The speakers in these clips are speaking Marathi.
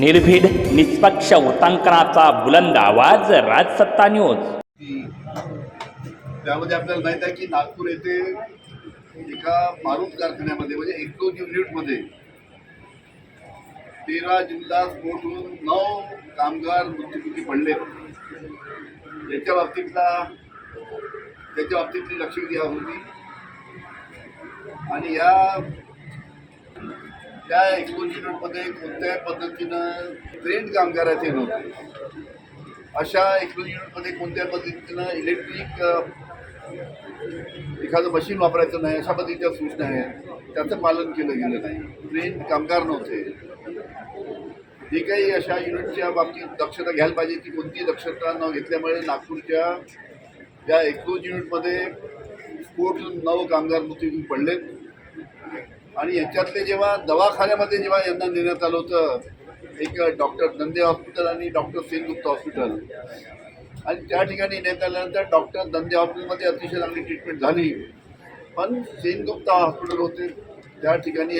निर्भीड निष्पक्ष वृत्तांकनाचा बुलंद आवाज राजसत्ता न्यूज त्यामध्ये आपल्याला माहीत आहे की नागपूर येथे एका मारूत कारखान्यामध्ये म्हणजे एक्सप्लोज युनिटमध्ये तेरा जिल्हा स्फोट होऊन नऊ कामगार मृत्यूमुखी पडले. याच्या बाबतीतला त्याच्या बाबतीतली लक्ष घ्या होती. आणि या त्या एक्सप्लोज युनिटमध्ये कोणत्याही पद्धतीनं ट्रेंड कामगार नव्हते. अशा एक्सप्लोज युनिटमध्ये कोणत्या पद्धतीनं इलेक्ट्रिक एखादं मशीन वापरायचं नाही अशा पद्धतीच्या सूचना आहेत. त्याचं पालन केलं गेलं नाही. ट्रेंड कामगार नव्हते. जे काही अशा युनिटच्या बाबतीत दक्षता घ्यायला पाहिजे ती कोणतीही दक्षता न घेतल्यामुळे नागपूरच्या या एक्सप्लोज युनिटमध्ये स्फोट नऊ कामगार मृत्यू पडलेत. आणि याच्यातले जेव्हा दवाखान्यामध्ये जेव्हा यांना नेण्यात आलं होतं एक डॉक्टर नंदे हॉस्पिटल आणि डॉक्टर सेनगुप्ता हॉस्पिटल. आणि त्या ठिकाणी नेण्यात आल्यानंतर डॉक्टर दंदे हॉस्पिटलमध्ये अतिशय चांगली ट्रीटमेंट झाली. पण सेनगुप्ता हॉस्पिटल होते. त्या ठिकाणी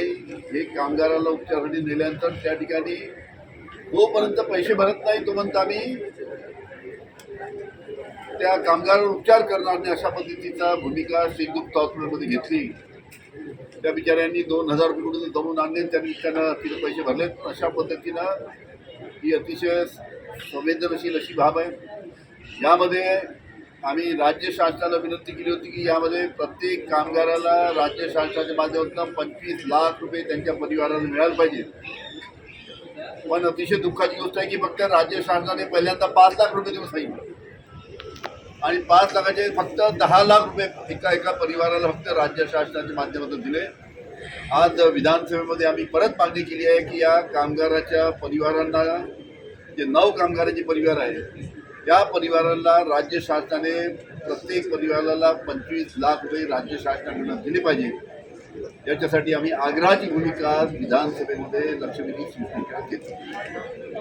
हे कामगाराला उपचारासाठी नेल्यानंतर त्या ठिकाणी जोपर्यंत पैसे भरत नाही तोपर्यंत आम्ही त्या कामगारावर उपचार करणार नाही अशा पद्धतीचा भूमिका सेनगुप्ता हॉस्पिटलमध्ये घेतली. त्या बिचाऱ्यांनी दोन हजार रुपये जमून आणले त्यांनी त्यांना तिथे पैसे भरले. अशा पद्धतीनं ही अतिशय संवेदनशील अशी बाब आहे. यामध्ये आम्ही राज्य शासनाला विनंती केली होती की यामध्ये प्रत्येक कामगाराला राज्य शासनाच्या माध्यमातून पंचवीस लाख रुपये त्यांच्या परिवाराला मिळायला पाहिजे. पण अतिशय दुःखाची गोष्ट आहे की फक्त राज्य शासनाने पहिल्यांदा पाच लाख रुपये देऊन सांगितलं. आणि पाच लाखाचे फक्त दहा लाख रुपये एका एका परिवाराला फक्त राज्य शासनाच्या माध्यमातून दिले. आज विधानसभेमध्ये आम्ही परत मागणी केली आहे की या कामगाराच्या परिवारांना जे नऊ कामगाराचे परिवार आहे या परिवाराला राज्य शासनाने प्रत्येक परिवाराला पंचवीस लाख रुपये राज्य शासनाकडून दिले पाहिजे. याच्यासाठी आम्ही आग्रहाची भूमिका आज विधानसभेमध्ये लक्षवेधी सूचना घेतली